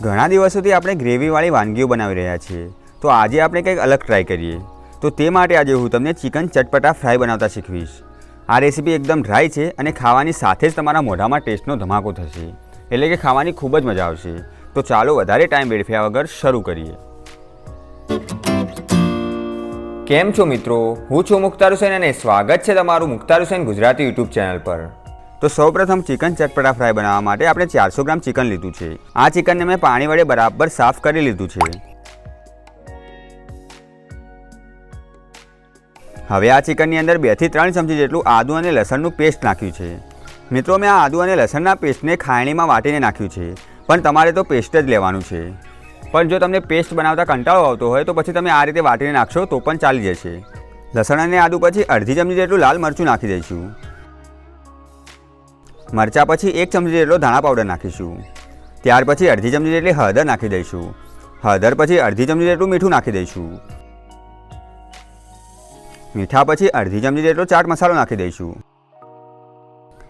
ઘણા દિવસોથી આપણે ગ્રેવીવાળી વાનગીઓ બનાવી રહ્યા છીએ. તો આજે આપણે કંઈક અલગ ટ્રાય કરીએ. તો તે માટે આજે હું તમને ચિકન ચટપટા ફ્રાય બનાવતા શીખવીશ. આ રેસીપી એકદમ ડ્રાય છે અને ખાવાની સાથે જ તમારા મોઢામાં ટેસ્ટનો ધમાકો થશે. એટલે કે ખાવાની ખૂબ જ મજા આવશે. તો ચાલો વધારે ટાઈમ વેડફ્યા વગર શરૂ કરીએ. કેમ છો મિત્રો? હું છું મુખ્તાર હુસેન અને સ્વાગત છે તમારું મુખ્તાર હુસેન ગુજરાતી યુટ્યુબ ચેનલ પર. તો સૌપ્રથમ ચિકન ચટપટા ફ્રાય બનાવવા માટે આપણે ચારસો ગ્રામ ચિકન લીધું છે. આ ચિકનને મેં પાણી વડે બરાબર સાફ કરી લીધું છે. હવે આ ચિકનની અંદર બેથી ત્રણ ચમચી જેટલું આદુ અને લસણનું પેસ્ટ નાખ્યું છે. મિત્રો, મેં આ આદુ અને લસણના પેસ્ટને ખાયણીમાં વાટીને નાખ્યું છે. પણ તમારે તો પેસ્ટ જ લેવાનું છે. પણ જો તમને પેસ્ટ બનાવતા કંટાળો આવતો હોય તો પછી તમે આ રીતે વાટીને નાખશો તો પણ ચાલી જશે. લસણ અને આદુ પછી અડધી ચમચી જેટલું લાલ મરચું નાખી દઈશું. મરચાં પછી એક ચમચી જેટલો ધાણા પાવડર નાખીશું. ત્યાર પછી અડધી ચમચી જેટલી હળદર નાખી દઈશું. હળદર પછી અડધી ચમચી જેટલું મીઠું નાખી દઈશું. મીઠા પછી અડધી ચમચી જેટલો ચાટ મસાલો નાખી દઈશું.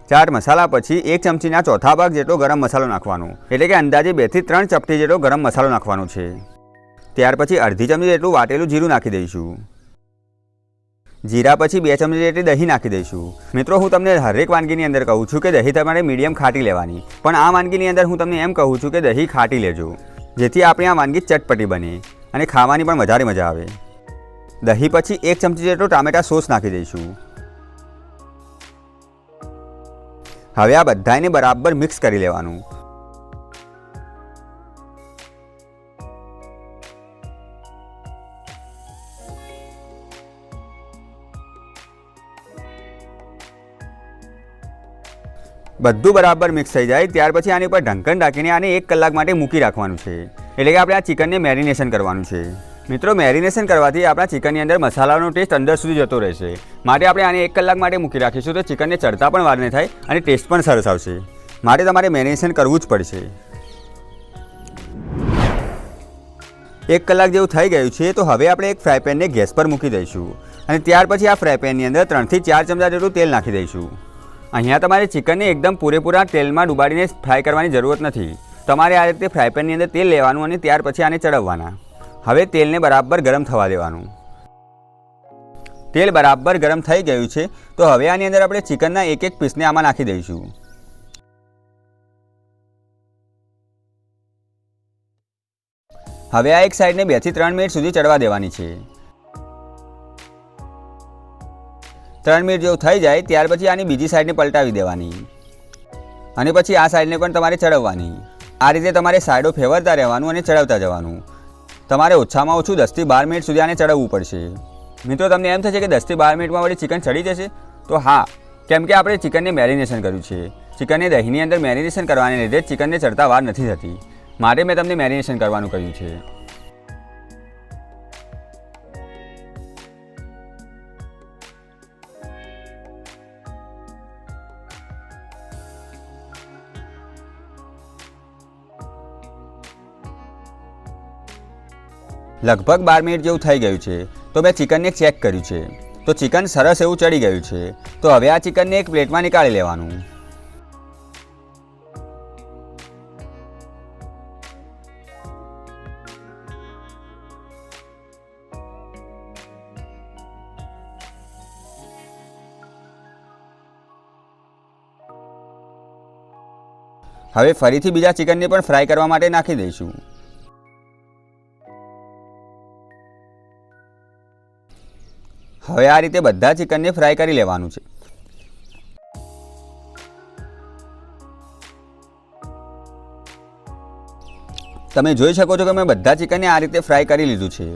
ચાટ મસાલા પછી એક ચમચીના ચોથા ભાગ જેટલો ગરમ મસાલો નાખવાનો. એટલે કે અંદાજે બેથી ત્રણ ચપટી જેટલો ગરમ મસાલો નાખવાનો છે. ત્યાર પછી અડધી ચમચી જેટલું વાટેલું જીરું નાખી દઈશું. જીરા પછી બે ચમચી જેટલી દહીં નાખી દઈશું. મિત્રો, હું તમને હરેક વાનગીની અંદર કહું છું કે દહીં તમારે મીડિયમ ખાટી લેવાની. પણ આ વાનગીની અંદર હું તમને એમ કહું છું કે દહીં ખાટી લેજો. જેથી આપણી આ વાનગી ચટપટી બને અને ખાવાની પણ વધારે મજા આવે. દહીં પછી એક ચમચી જેટલો ટામેટા સોસ નાખી દઈશું. હવે આ બધાને બરાબર મિક્સ કરી લેવાનું. બધું બરાબર મિક્સ થઈ જાય, ત્યાર પછી આની ઉપર ઢંકણ રાખીને આને એક કલાક માટે મૂકી રાખવાનું છે. એટલે કે આપણે આ ચિકનને મેરિનેશન કરવાનું છે. મિત્રો મેરિનેશન કરવાથી આપણા ચિકનની અંદર મસાલાનો ટેસ્ટ અંદર સુધી જતો રહેશે. માટે આપણે આને એક કલાક માટે મૂકી રાખીશું તો ચિકનને ચડતા પણ વાર નહીં થાય અને ટેસ્ટ પણ સરસ આવશે. માટે તમારે મેરિનેશન કરવું જ પડશે. એક કલાક જેવું થઈ ગયું છે તો હવે આપણે એક ફ્રાય પેનને ગેસ પર મૂકી દઈશું. અને ત્યાર પછી આ ફ્રાય અંદર ત્રણથી ચાર ચમચા જેટલું તેલ નાખી દઈશું. અહીંયા તમારે ચિકનને એકદમ પૂરેપૂરા તેલમાં ડુબાડીને ફ્રાય કરવાની જરૂરત નથી. તમારે આ રીતે ફ્રાય પેનની અંદર તેલ લેવાનું અને ત્યાર પછી આને ચડવવાના. હવે તેલને બરાબર ગરમ થવા દેવાનું. તેલ બરાબર ગરમ થઈ ગયું છે, તો હવે આની અંદર આપણે ચિકનના એક એક પીસને આમાં નાખી દઈશું. હવે આ એક સાઈડને બેથી ત્રણ મિનિટ સુધી ચડવા દેવાની છે. ત્રણ મિનિટ જેવું થઈ જાય, ત્યાર પછી આની બીજી સાઈડને પલટાવી દેવાની. અને પછી આ સાઈડને પણ તમારે ચડવવાની. આ રીતે તમારે સાઈડો ફેરવતા રહેવાનું અને ચડાવતા જવાનું. તમારે ઓછામાં ઓછું દસથી બાર મિનિટ સુધી આને ચડવવું પડશે. મિત્રો, તમને એમ થશે કે દસથી બાર મિનિટમાં વળી ચિકન ચડી જશે? તો હા, કેમ કે આપણે ચિકનને મેરિનેશન કર્યું છે. ચિકનને દહીંની અંદર મેરિનેશન કરવાને લીધે ચિકનને ચડતા વાર નથી થતી. માટે મેં તમને મેરિનેશન કરવાનું કહ્યું છે. લગભગ બાર મિનિટ જેવું થઈ ગયું છે, તો મેં ચિકનને ચેક કર્યું છે. તો ચિકન સરસ એવું ચડી ગયું છે, તો હવે આ ચિકનને એક પ્લેટમાં નીકાળી લેવાનું. હવે ફરીથી બીજા ચિકનને પણ ફ્રાય કરવા માટે નાખી દઈશું. હવે આ રીતે બધા ચિકનને ફ્રાય કરી લેવાનું છે. તમે જોઈ શકો છો કે મેં બધા ચિકનને આ રીતે ફ્રાય કરી લીધું છે.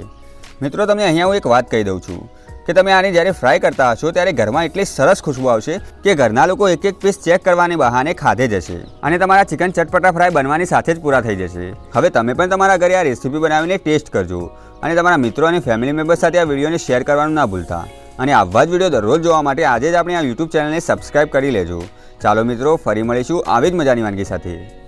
મિત્રો, તમને અહીંયા હું એક વાત કહી દઉં છું કે તમે આને જ્યારે ફ્રાય કરતા હશો ત્યારે ઘરમાં એટલી સરસ ખુશબુ આવશે કે ઘરના લોકો એક એક પીસ ચેક કરવાને બહાને ખાધે જશે અને તમારા ચિકન ચટપટા ફ્રાય બનવાની સાથે જ પૂરા થઈ જશે. હવે તમે પણ તમારા ઘરે આ રેસીપી બનાવીને ટેસ્ટ કરજો. અને તમારા મિત્રો અને ફેમિલી મેમ્બર્સ સાથે આ વિડીયોને શેર કરવાનું ના ભૂલતા. અને આવા જ વીડિયો દરરોજ જોવા માટે આજે જ આપણે આ યુટ્યુબ ચેનલને સબસ્ક્રાઇબ કરી લેજો. ચાલો મિત્રો, ફરી મળીશું આવી જ મજાની વાનગી સાથે.